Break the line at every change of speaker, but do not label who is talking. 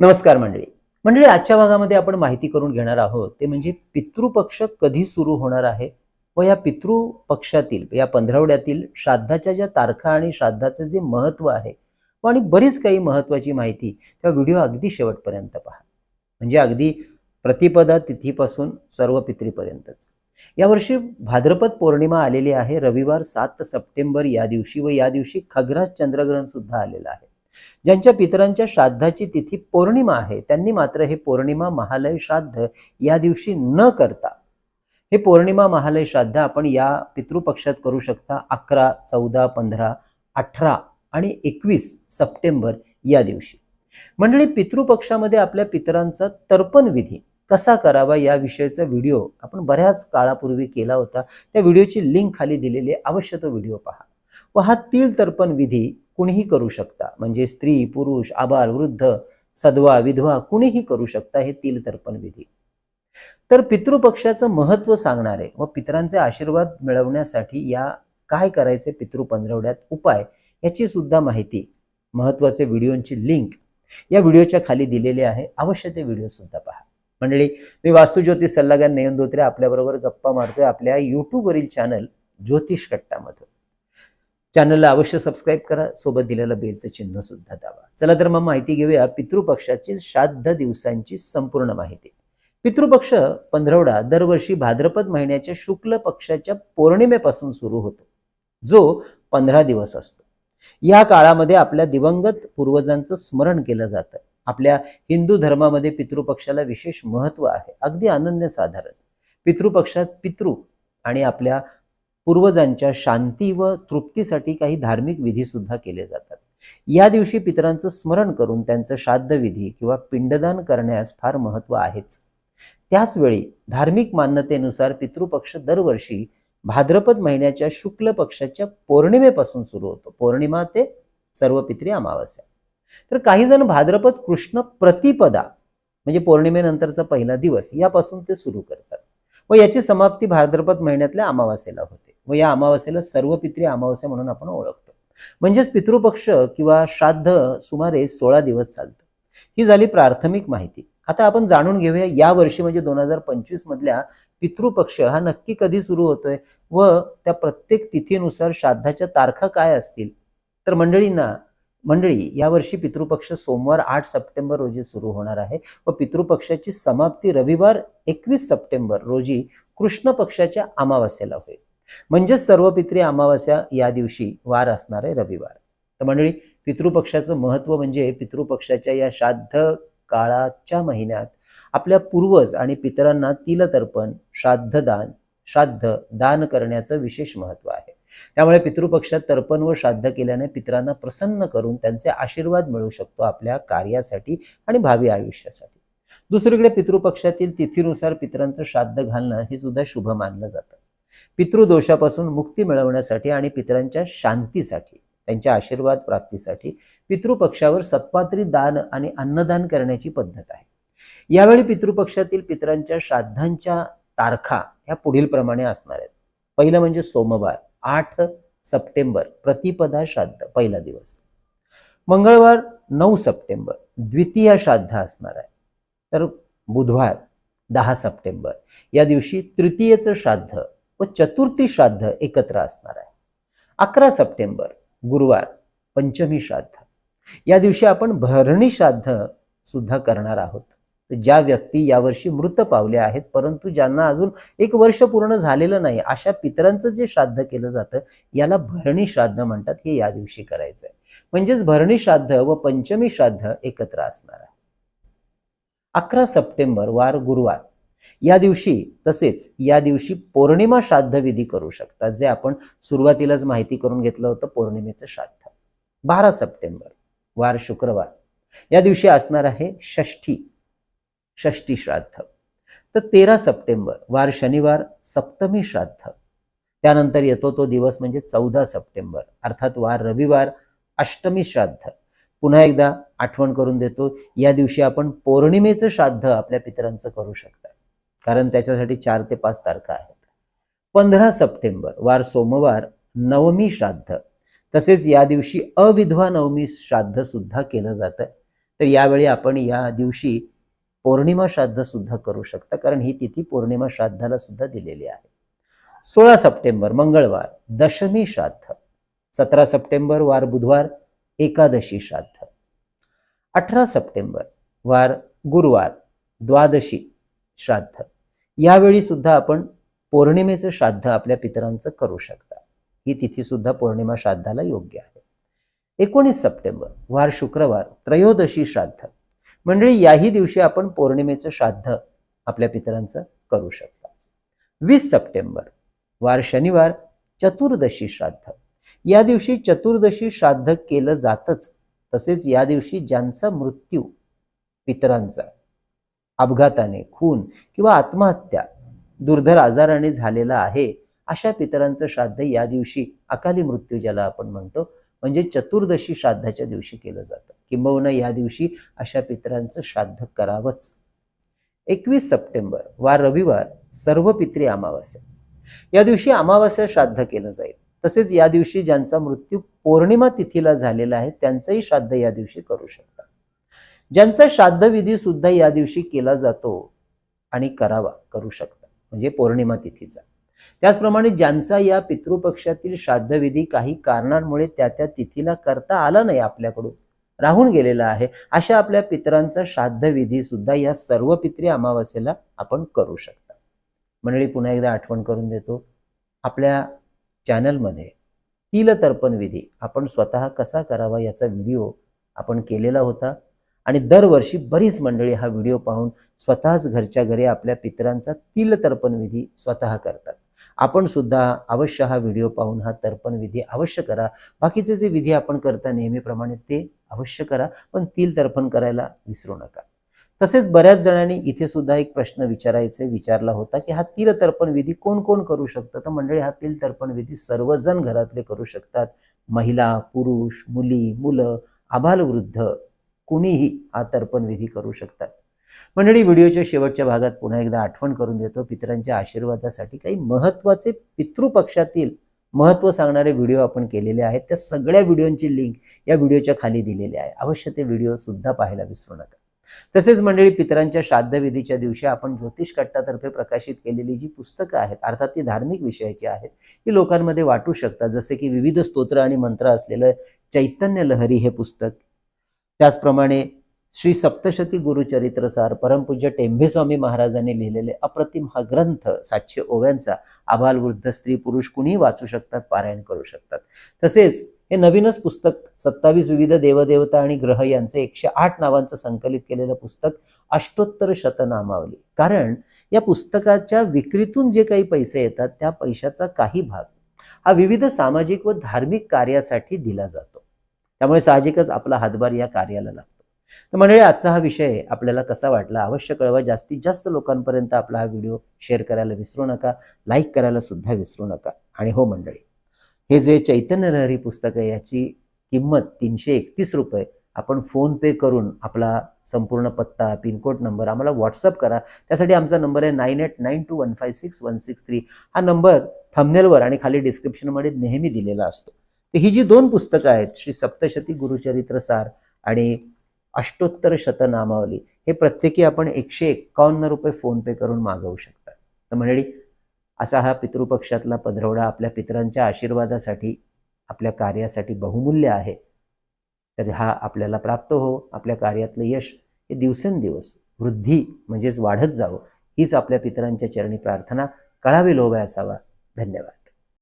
नमस्कार मंडळी. मंडळी आजच्या भागामध्ये आपण माहिती करून घेणार आहोत ते म्हणजे पितृपक्ष कधी सुरू होणार आहे व या पितृपक्षातील या पंधरवड्यातील श्राद्धाच्या ज्या तारखा आणि श्राद्धाचं जे महत्त्व आहे व आणि बरीच काही महत्वाची माहिती त्या व्हिडिओ अगदी शेवटपर्यंत पहा. म्हणजे अगदी प्रतिपदा तिथीपासून सर्व पितृपर्यंतच. यावर्षी भाद्रपद पौर्णिमा आलेली आहे रविवार सात सप्टेंबर या दिवशी व या दिवशी खग्रास चंद्रग्रहण सुद्धा आलेलं आहे. ज्यांच्या पितरांच्या श्राद्धाची तिथी पौर्णिमा आहे त्यांनी मात्र हे पौर्णिमा महालय श्राद्ध या दिवशी न करता हे पौर्णिमा महालय श्राद्ध आपण या पितृपक्षात करू शकता अकरा चौदा पंधरा अठरा आणि एकवीस सप्टेंबर या दिवशी. मंडळी पितृपक्षामध्ये आपल्या पितरांचा तर्पण विधी कसा करावा याविषयीचा व्हिडिओ आपण बऱ्याच काळापूर्वी केला होता. त्या व्हिडिओची लिंक खाली दिलेली आहे अवश्य तो व्हिडिओ पहा. व हा तीळ तर्पण विधी कुणीही करू शकता. म्हणजे स्त्री पुरुष आबाल वृद्ध सद्वा विधवा कुणीही करू शकता हे तिल तर्पण विधी. तर पितृपक्षाचं महत्त्व सांगणारे व पितरांचे आशीर्वाद मिळवण्यासाठी या काय करायचे पितृ पंधरवड्यात उपाय याची सुद्धा माहिती महत्त्वाचे व्हिडिओची लिंक या व्हिडिओच्या खाली दिलेली आहे. अवश्य ते व्हिडिओ सुद्धा पहा. मंडळी मी वास्तुज्योतिष सल्लागार नयन धोत्रे आपल्याबरोबर गप्पा मारतोय. आपल्या युट्यूबवरील चॅनल ज्योतिष कट्टामधून चॅनलला अवश्य सबस्क्राईब करा. सोबत दिलेलं बेलचं चिन्ह सुद्धा दाबा. चला तर मग माहिती घेऊया पितृपक्षाची श्राद्ध दिवसांची संपूर्ण माहिती. पितृपक्ष पंधरवडा दरवर्षी भाद्रपद महिन्याच्या शुक्ल पक्षाच्या पौर्णिमेपासून सुरू होतो. जो पंधरा दिवस असतो. या काळामध्ये आपल्या दिवंगत पूर्वजांचं स्मरण केलं जातं. आपल्या हिंदू धर्मामध्ये पितृपक्षाला विशेष महत्त्व आहे. अगदी अनन्यसाधारण. पितृपक्षात पितृ आणि आपल्या पूर्वजांच्या शांती व तृप्तीसाठी काही धार्मिक विधी सुद्धा केले जातात. या दिवशी पितरांचं स्मरण करून त्यांचं श्राद्ध विधी किंवा पिंडदान करण्यास फार महत्त्व आहेच. त्याचवेळी धार्मिक मान्यतेनुसार पितृपक्ष दरवर्षी भाद्रपद महिन्याच्या शुक्ल पक्षाच्या पौर्णिमेपासून सुरू होतो. पौर्णिमा ते सर्व पित्री अमावस्या. तर काही जण भाद्रपद कृष्ण प्रतिपदा म्हणजे पौर्णिमेनंतरचा पहिला दिवस यापासून ते सुरू करतात. व याची समाप्ती भाद्रपद महिन्यातल्या अमावास्येला होते. व या अमावास्येला सर्व पित्री अमावस्या म्हणून आपण ओळखतो. म्हणजेच पितृपक्ष किंवा श्राद्ध सुमारे सोळा दिवस चालतं. ही झाली प्राथमिक माहिती. आता आपण जाणून घेऊया या वर्षी म्हणजे दोन हजार पंचवीस मधल्या पितृपक्ष हा नक्की कधी सुरू होतोय व त्या प्रत्येक तिथीनुसार श्राद्धाच्या तारखा काय असतील? तर मंडळींना मंडळी यावर्षी पितृपक्ष सोमवार आठ सप्टेंबर रोजी सुरू होणार आहे व पितृपक्षाची समाप्ती रविवार एकवीस सप्टेंबर रोजी कृष्ण पक्षाच्या अमावास्येला होईल. म्हणजेच सर्व पित्री अमावस्या या दिवशी वार असणार आहे रविवार. तर मंडळी पितृपक्षाचं महत्त्व म्हणजे पितृपक्षाच्या या श्राद्ध काळाच्या महिन्यात आपल्या पूर्वज आणि पितरांना तिलतर्पण श्राद्धदान श्राद्ध दान करण्याचं विशेष महत्त्व आहे. त्यामुळे पितृपक्षात तर्पण व श्राद्ध केल्याने पितरांना प्रसन्न करून त्यांचे आशीर्वाद मिळू शकतो आपल्या कार्यासाठी आणि भावी आयुष्यासाठी. दुसरीकडे पितृपक्षातील तिथीनुसार पितरांचं श्राद्ध घालणं हे सुद्धा शुभ मानलं जातं. पितृदोषापासून मुक्ती मिळवण्यासाठी आणि पितरांच्या शांतीसाठी त्यांच्या आशीर्वाद प्राप्तीसाठी पितृपक्षावर सत्पात्री दान आणि अन्नदान करण्याची पद्धत आहे. यावेळी पितृपक्षातील पितरांच्या श्राद्धांच्या तारखा ह्या पुढील प्रमाणे असणार आहेत. पहिलं म्हणजे सोमवार आठ सप्टेंबर प्रतिपदा श्राद्ध पहिला दिवस. मंगळवार नऊ सप्टेंबर द्वितीय श्राद्ध असणार आहे. तर बुधवार दहा सप्टेंबर या दिवशी तृतीयेचं श्राद्ध व चतुर्थी श्राद्ध एकत्र असणार आहे. अकरा सप्टेंबर गुरुवार पंचमी श्राद्ध. या दिवशी आपण भरणी श्राद्ध सुद्धा करणार आहोत. ज्या व्यक्ती यावर्षी मृत पावल्या आहेत परंतु ज्यांना अजून एक वर्ष पूर्ण झालेलं नाही अशा पितरांचं जे श्राद्ध केलं जातं याला भरणी श्राद्ध म्हणतात हे या दिवशी करायचं आहे म्हणजेच भरणी श्राद्ध व पंचमी श्राद्ध एकत्र असणार आहे. अकरा सप्टेंबर वार गुरुवार. या दिवशी तसेच या दिवशी पौर्णिमा श्राद्ध विधी करू शकतात जे आपण सुरुवातीलाच माहिती करून घेतलं होतं पौर्णिमेचं श्राद्ध. बारा सप्टेंबर वार शुक्रवार. या दिवशी असणार आहे षष्ठी षष्ठी श्राद्ध. तर तेरा सप्टेंबर वार शनिवार सप्तमी श्राद्ध. त्यानंतर येतो तो दिवस म्हणजे चौदा सप्टेंबर अर्थात वार रविवार अष्टमी श्राद्ध. पुन्हा एकदा आठवण करून देतो या दिवशी आपण पौर्णिमेचं श्राद्ध आपल्या पितरांचं करू शकता. कारण त्याच्यासाठी चार ते पाच तारखा आहेत. पंधरा सप्टेंबर वार सोमवार नवमी श्राद्ध. तसेच या दिवशी अविधवा नवमी श्राद्ध सुद्धा केलं जातं. तर यावेळी आपण या दिवशी पौर्णिमा श्राद्ध सुद्धा करू शकता कारण ही तिथी पौर्णिमा श्राद्धाला सुद्धा दिलेली आहे. सोळा सप्टेंबर मंगळवार दशमी श्राद्ध. सतरा सप्टेंबर वार बुधवार एकादशी श्राद्ध. अठरा सप्टेंबर वार गुरुवार द्वादशी श्राद्ध. यावेळी सुद्धा आपण पौर्णिमेचं श्राद्ध आपल्या पितरांचं करू शकता. ही तिथी सुद्धा पौर्णिमा श्राद्धाला योग्य आहे. एकोणीस सप्टेंबर वार शुक्रवार त्रयोदशी श्राद्ध. मंडळी याही दिवशी आपण पौर्णिमेचं श्राद्ध आपल्या पितरांचं करू शकता. वीस सप्टेंबर वार शनिवार चतुर्दशी श्राद्ध. या दिवशी चतुर्दशी श्राद्ध केलं जातच. तसेच या दिवशी ज्यांचा मृत्यू पितरांचा अपघाताने खून किंवा आत्महत्या दुर्धर आजाराने झालेला आहे अशा पितरांचं श्राद्ध या दिवशी अकाली मृत्यू ज्याला आपण म्हणतो म्हणजे चतुर्दशी श्राद्धाच्या दिवशी केलं जातं. किंबहुना या दिवशी अशा पितरांचं श्राद्ध करावंच. एकवीस सप्टेंबर वा रविवार सर्व पित्री अमावास्या. या दिवशी अमावास्या श्राद्ध केलं जाईल. तसेच या दिवशी ज्यांचा मृत्यू पौर्णिमा तिथीला झालेला आहे त्यांचंही श्राद्ध या दिवशी करू शकतो. ज्यांचा श्राद्ध विधी सुद्धा या दिवशी केला जातो आणि करावा करू शकता म्हणजे पौर्णिमा तिथीचा. त्याचप्रमाणे ज्यांचा या पितृपक्षातील श्राद्धविधी काही कारणांमुळे त्या त्या तिथीला करता आला नाही आपल्याकडून राहून गेलेला आहे अशा आपल्या पितरांचा श्राद्धविधी सुद्धा या सर्व पित्री अमावास्येला आपण करू शकता. मंडळी पुन्हा एकदा आठवण करून देतो. आपल्या चॅनलमध्ये तिल तर्पण विधी आपण स्वतः कसा करावा याचा व्हिडिओ आपण केलेला होता. आणि दरवर्षी बरीच मंडळी हा व्हिडिओ पाहून स्वतःच घरच्या घरी आपल्या पितरांचा तिल तर्पण विधी स्वतः करतात. आपण सुद्धा अवश्य हा व्हिडिओ पाहून हा तर्पण विधी अवश्य करा. बाकीचे जे विधी आपण करता नेहमीप्रमाणे ते अवश्य करा पण तिल तर्पण करायला विसरू नका. तसेच बऱ्याच जणांनी इथे सुद्धा एक प्रश्न विचारायचे विचारला होता की हा तिल तर्पण विधी कोण कोण करू शकतं? तर मंडळी हा तिल तर्पण विधी सर्वजण घरातले करू शकतात. महिला पुरुष मुली मुलं आबालवृद्ध कुणीही हा तर्पण विधी करू शकतात. मंडळी व्हिडिओच्या शेवटच्या भागात पुन्हा एकदा आठवण करून देतो पितरांच्या आशीर्वादासाठी काही महत्त्वाचे पितृपक्षातील महत्त्व सांगणारे व्हिडिओ आपण केलेले आहेत. त्या सगळ्या व्हिडिओंची लिंक या व्हिडिओच्या खाली दिलेली आहे. अवश्य ते व्हिडिओ सुद्धा पाहायला विसरू नका. तसेच मंडळी पितरांच्या श्राद्धविधीच्या दिवशी आपण ज्योतिष कट्टातर्फे प्रकाशित केलेली जी पुस्तकं आहेत अर्थात ती धार्मिक विषयाची आहेत ती लोकांमध्ये वाटू शकतात. जसे की विविध स्तोत्र आणि मंत्र असलेलं चैतन्य लहरी हे पुस्तक त्याचप्रमाणे श्री सप्तशती गुरुचरित्रसार परमपूज्य टेंभेस्वामी महाराजांनी लिहिलेले अप्रतिम हा ग्रंथ सातशे ओव्यांचा आबाल वृद्ध स्त्री पुरुष कुणीही वाचू शकतात पारायण करू शकतात. तसेच हे नवीनच पुस्तक सत्तावीस विविध देवदेवता आणि ग्रह यांचे एकशे आठ नावांचं संकलित केलेलं पुस्तक अष्टोत्तर शतनामावली. कारण या पुस्तकाच्या विक्रीतून जे काही पैसे येतात त्या पैशाचा काही भाग हा विविध सामाजिक व धार्मिक कार्यासाठी दिला जातो. त्यामुळे साहजिकच आपला हातभार या कार्याला लागतो. तर मंडळी आजचा हा विषय आपल्याला कसा वाटला? अवश्य कळवा. जास्तीत जास्त लोकांपर्यंत आपला हा व्हिडिओ शेअर करायला विसरू नका. लाईक करायला सुद्धा विसरू नका. आणि हो मंडळी हे जे चैतन्य लहरी पुस्तक आहे याची किंमत तीनशे एकतीस रुपये. आपण फोन पे करून आपला संपूर्ण पत्ता पिनकोड नंबर आम्हाला व्हॉट्सअप करा. त्यासाठी आमचा नंबर आहे nine eight nine two one five six one six three. हा नंबर थंबनेलवर आणि खाली डिस्क्रिप्शनमध्ये नेहमी दिलेला असतो. तर ही जी दोन पुस्तकं आहेत श्री सप्तशती गुरुचरित्र सार आणि अष्टोत्तर शतनामावली हे प्रत्येकी आपण एकशे एक्कावन्न रुपये फोनपे करून मागवू शकता तर मंडळी असा हा पितृपक्षातला पधरवडा आपल्या पितरांच्या आशीर्वादासाठी आपल्या कार्यासाठी बहुमूल्य आहे. तर हा आपल्याला प्राप्त हो आपल्या कार्यातलं यश हे दिवसेंदिवस वृद्धी म्हणजेच वाढत जावं हीच आपल्या पितरांच्या चरणी प्रार्थना कळावी लोभय असावा. धन्यवाद.